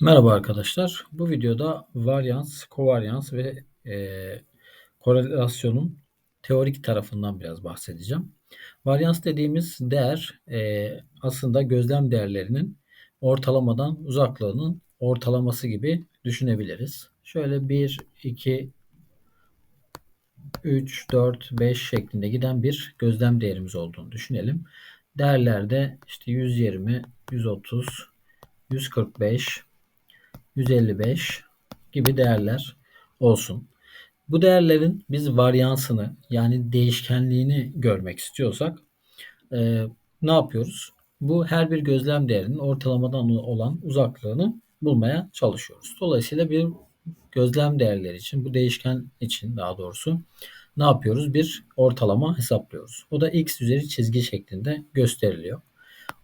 Merhaba arkadaşlar. Bu videoda varyans, kovaryans ve e, korelasyonun teorik tarafından biraz bahsedeceğim. Varyans dediğimiz değer e, aslında gözlem değerlerinin ortalamadan uzaklığının ortalaması gibi düşünebiliriz. Şöyle 1, 2, 3, 4, 5 şeklinde giden bir gözlem değerimiz olduğunu düşünelim. Değerlerde işte 120, 130, 145, 155 gibi değerler olsun. Bu değerlerin biz varyansını yani değişkenliğini görmek istiyorsak e, ne yapıyoruz? Bu her bir gözlem değerinin ortalamadan olan uzaklığını bulmaya çalışıyoruz. Dolayısıyla bir gözlem değerleri için bu değişken için daha doğrusu ne yapıyoruz? Bir ortalama hesaplıyoruz. O da x üzeri çizgi şeklinde gösteriliyor.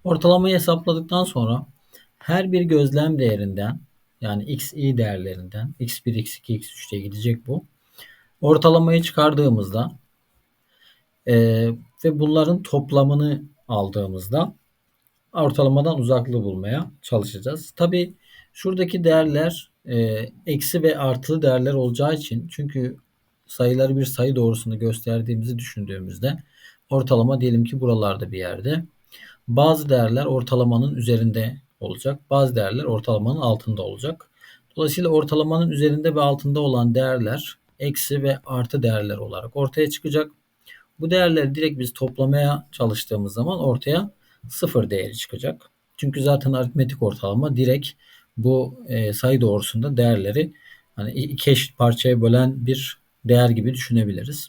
Ortalamayı hesapladıktan sonra her bir gözlem değerinden yani xi değerlerinden x1, x2, x3 diye gidecek bu. Ortalamayı çıkardığımızda e, ve bunların toplamını aldığımızda ortalamadan uzaklığı bulmaya çalışacağız. Tabi şuradaki değerler e, eksi ve artılı değerler olacağı için çünkü sayıları bir sayı doğrusunu gösterdiğimizi düşündüğümüzde ortalama diyelim ki buralarda bir yerde. Bazı değerler ortalamanın üzerinde olacak. Bazı değerler ortalamanın altında olacak. Dolayısıyla ortalamanın üzerinde ve altında olan değerler eksi ve artı değerler olarak ortaya çıkacak. Bu değerleri direkt biz toplamaya çalıştığımız zaman ortaya sıfır değeri çıkacak. Çünkü zaten aritmetik ortalama direkt bu e, sayı doğrusunda değerleri hani iki eşit parçaya bölen bir değer gibi düşünebiliriz.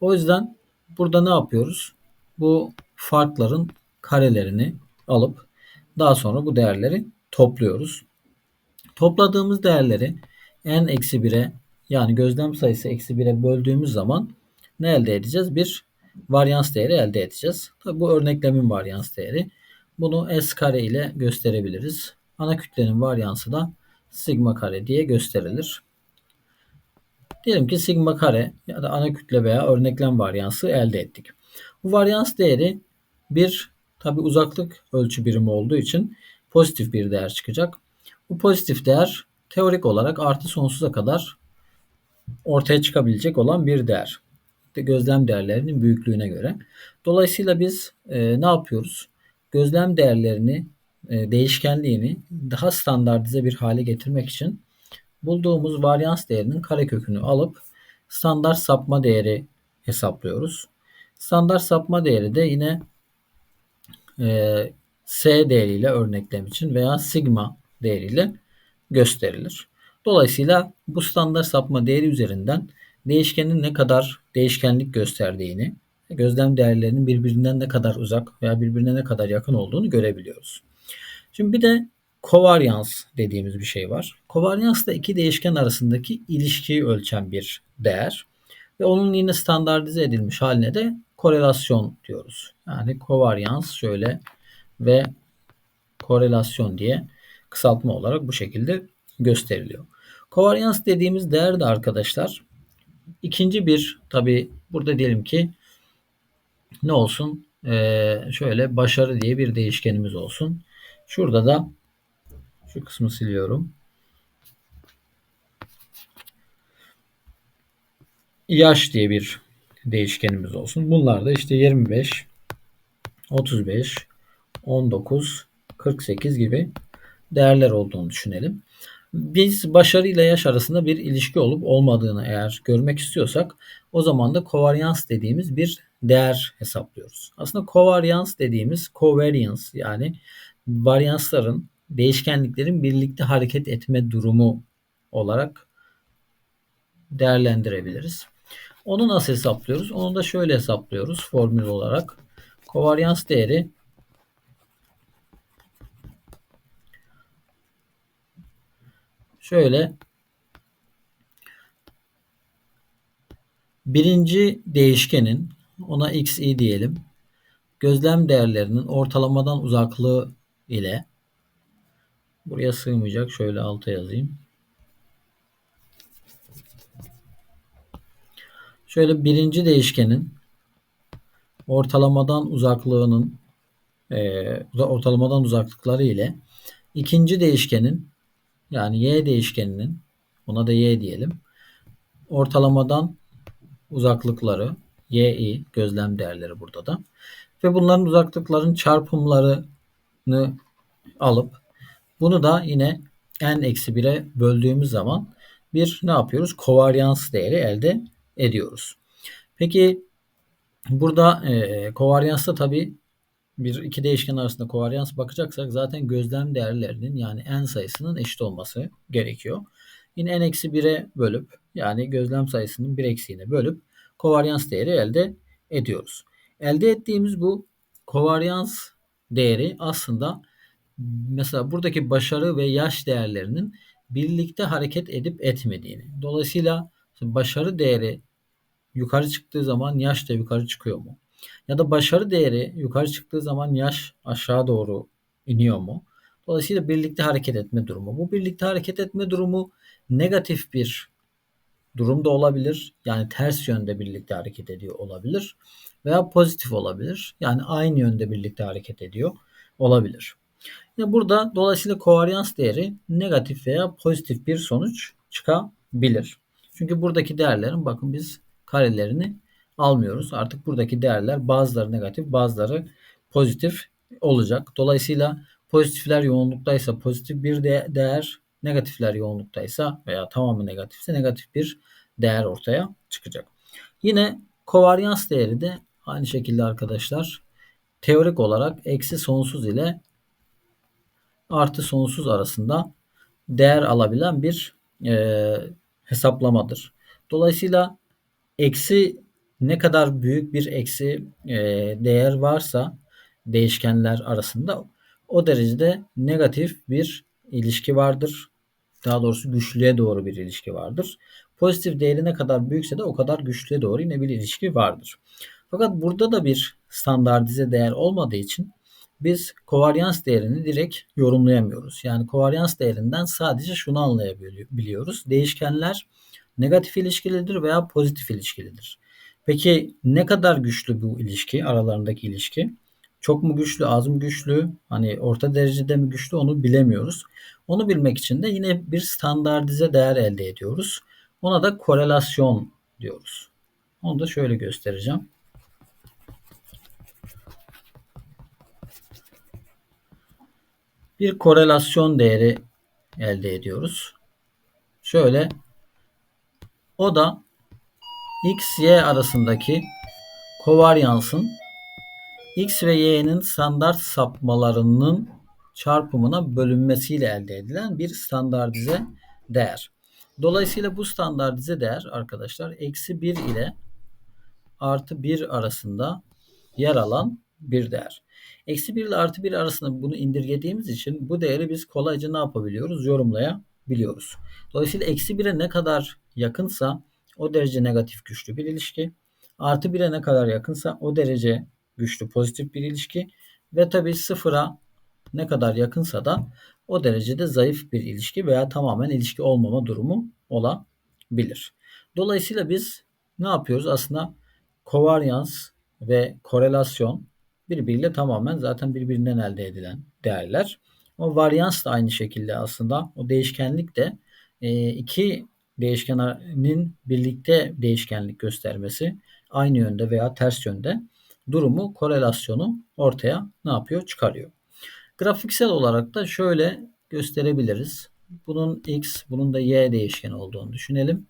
O yüzden burada ne yapıyoruz? Bu farkların karelerini alıp daha sonra bu değerleri topluyoruz. Topladığımız değerleri n eksi 1'e yani gözlem sayısı eksi 1'e böldüğümüz zaman ne elde edeceğiz? Bir varyans değeri elde edeceğiz. Tabi bu örneklemin varyans değeri. Bunu s kare ile gösterebiliriz. Ana kütlenin varyansı da sigma kare diye gösterilir. Diyelim ki sigma kare ya da ana kütle veya örneklem varyansı elde ettik. Bu varyans değeri bir tabi uzaklık ölçü birimi olduğu için pozitif bir değer çıkacak. Bu pozitif değer teorik olarak artı sonsuza kadar ortaya çıkabilecek olan bir değer. Gözlem değerlerinin büyüklüğüne göre. Dolayısıyla biz e, ne yapıyoruz? Gözlem değerlerini, e, değişkenliğini daha standartize bir hale getirmek için bulduğumuz varyans değerinin karekökünü alıp standart sapma değeri hesaplıyoruz. Standart sapma değeri de yine e, S değeriyle örneklem için veya sigma değeriyle gösterilir. Dolayısıyla bu standart sapma değeri üzerinden değişkenin ne kadar değişkenlik gösterdiğini, gözlem değerlerinin birbirinden ne kadar uzak veya birbirine ne kadar yakın olduğunu görebiliyoruz. Şimdi bir de kovaryans dediğimiz bir şey var. Kovaryans da iki değişken arasındaki ilişkiyi ölçen bir değer. Ve onun yine standartize edilmiş haline de korelasyon diyoruz. Yani kovaryans şöyle ve korelasyon diye kısaltma olarak bu şekilde gösteriliyor. Kovaryans dediğimiz değer de arkadaşlar ikinci bir tabi burada diyelim ki ne olsun ee, şöyle başarı diye bir değişkenimiz olsun. Şurada da şu kısmı siliyorum. Yaş diye bir değişkenimiz olsun. Bunlar da işte 25, 35, 19, 48 gibi değerler olduğunu düşünelim. Biz başarı ile yaş arasında bir ilişki olup olmadığını eğer görmek istiyorsak o zaman da kovaryans dediğimiz bir değer hesaplıyoruz. Aslında kovaryans dediğimiz covariance yani varyansların değişkenliklerin birlikte hareket etme durumu olarak değerlendirebiliriz. Onu nasıl hesaplıyoruz? Onu da şöyle hesaplıyoruz formül olarak. Kovaryans değeri şöyle birinci değişkenin ona xi diyelim. Gözlem değerlerinin ortalamadan uzaklığı ile buraya sığmayacak. Şöyle alta yazayım. Şöyle birinci değişkenin ortalamadan uzaklığının e, ortalamadan uzaklıkları ile ikinci değişkenin yani y değişkeninin buna da y diyelim. Ortalamadan uzaklıkları y gözlem değerleri burada da. Ve bunların uzaklıkların çarpımlarını alıp bunu da yine n-1'e böldüğümüz zaman bir ne yapıyoruz? Kovaryans değeri elde ediyoruz. Peki burada e, kovaryansta tabi bir iki değişken arasında kovaryans bakacaksak zaten gözlem değerlerinin yani n sayısının eşit olması gerekiyor. Yine n-1'e bölüp yani gözlem sayısının bir eksiğini bölüp kovaryans değeri elde ediyoruz. Elde ettiğimiz bu kovaryans değeri aslında mesela buradaki başarı ve yaş değerlerinin birlikte hareket edip etmediğini. Dolayısıyla başarı değeri yukarı çıktığı zaman yaş da yukarı çıkıyor mu? Ya da başarı değeri yukarı çıktığı zaman yaş aşağı doğru iniyor mu? Dolayısıyla birlikte hareket etme durumu. Bu birlikte hareket etme durumu negatif bir durum da olabilir. Yani ters yönde birlikte hareket ediyor olabilir. Veya pozitif olabilir. Yani aynı yönde birlikte hareket ediyor olabilir. Yine burada dolayısıyla kovaryans değeri negatif veya pozitif bir sonuç çıkabilir. Çünkü buradaki değerlerin bakın biz karelerini almıyoruz. Artık buradaki değerler bazıları negatif bazıları pozitif olacak. Dolayısıyla pozitifler yoğunluktaysa pozitif bir değer, negatifler yoğunluktaysa veya tamamı negatifse negatif bir değer ortaya çıkacak. Yine kovaryans değeri de aynı şekilde arkadaşlar teorik olarak eksi sonsuz ile artı sonsuz arasında değer alabilen bir e, hesaplamadır. Dolayısıyla eksi ne kadar büyük bir eksi e, değer varsa değişkenler arasında o derecede negatif bir ilişki vardır. Daha doğrusu güçlüğe doğru bir ilişki vardır. Pozitif değeri ne kadar büyükse de o kadar güçlüğe doğru yine bir ilişki vardır. Fakat burada da bir standartize değer olmadığı için biz kovaryans değerini direkt yorumlayamıyoruz. Yani kovaryans değerinden sadece şunu anlayabiliyoruz. Değişkenler negatif ilişkilidir veya pozitif ilişkilidir. Peki ne kadar güçlü bu ilişki, aralarındaki ilişki? Çok mu güçlü, az mı güçlü, hani orta derecede mi güçlü onu bilemiyoruz. Onu bilmek için de yine bir standartize değer elde ediyoruz. Ona da korelasyon diyoruz. Onu da şöyle göstereceğim. Bir korelasyon değeri elde ediyoruz. Şöyle o da x, y arasındaki kovaryansın x ve y'nin standart sapmalarının çarpımına bölünmesiyle elde edilen bir standartize değer. Dolayısıyla bu standartize değer arkadaşlar eksi 1 ile artı 1 arasında yer alan bir değer. Eksi 1 ile artı 1 arasında bunu indirgediğimiz için bu değeri biz kolayca ne yapabiliyoruz? Yorumlayabiliyoruz. Dolayısıyla eksi 1'e ne kadar yakınsa o derece negatif güçlü bir ilişki. Artı 1'e ne kadar yakınsa o derece güçlü pozitif bir ilişki. Ve tabi sıfıra ne kadar yakınsa da o derecede zayıf bir ilişki veya tamamen ilişki olmama durumu olabilir. Dolayısıyla biz ne yapıyoruz? Aslında kovaryans ve korelasyon birbiriyle tamamen zaten birbirinden elde edilen değerler. O varyans da aynı şekilde aslında o değişkenlik de e, iki değişkenin birlikte değişkenlik göstermesi aynı yönde veya ters yönde durumu korelasyonu ortaya ne yapıyor? Çıkarıyor. Grafiksel olarak da şöyle gösterebiliriz. Bunun x, bunun da y değişkeni olduğunu düşünelim.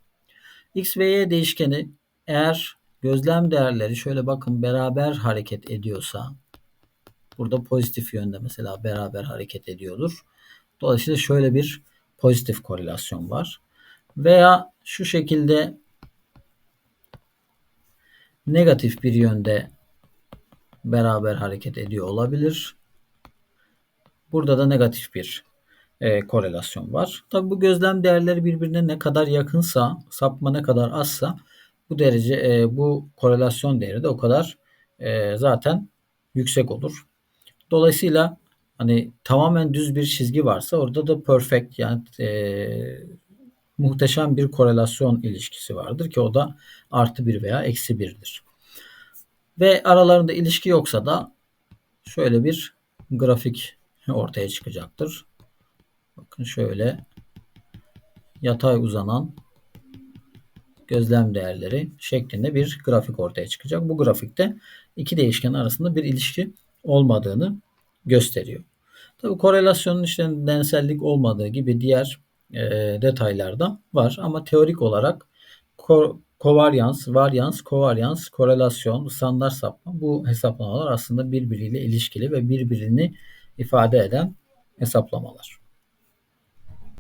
x ve y değişkeni eğer gözlem değerleri şöyle bakın beraber hareket ediyorsa burada pozitif yönde mesela beraber hareket ediyordur. Dolayısıyla şöyle bir pozitif korelasyon var. Veya şu şekilde negatif bir yönde beraber hareket ediyor olabilir. Burada da negatif bir e, korelasyon var. Tabi bu gözlem değerleri birbirine ne kadar yakınsa, sapma ne kadar azsa bu derece e, bu korelasyon değeri de o kadar e, zaten yüksek olur. Dolayısıyla hani tamamen düz bir çizgi varsa orada da perfect yani e, muhteşem bir korelasyon ilişkisi vardır ki o da artı bir veya eksi birdir. Ve aralarında ilişki yoksa da şöyle bir grafik ortaya çıkacaktır. Bakın şöyle yatay uzanan gözlem değerleri şeklinde bir grafik ortaya çıkacak. Bu grafikte iki değişken arasında bir ilişki olmadığını gösteriyor. Tabii korelasyonun işte densellik olmadığı gibi diğer e, detaylarda var ama teorik olarak ko kovaryans, varyans, kovaryans, korelasyon, standart sapma bu hesaplamalar aslında birbiriyle ilişkili ve birbirini ifade eden hesaplamalar.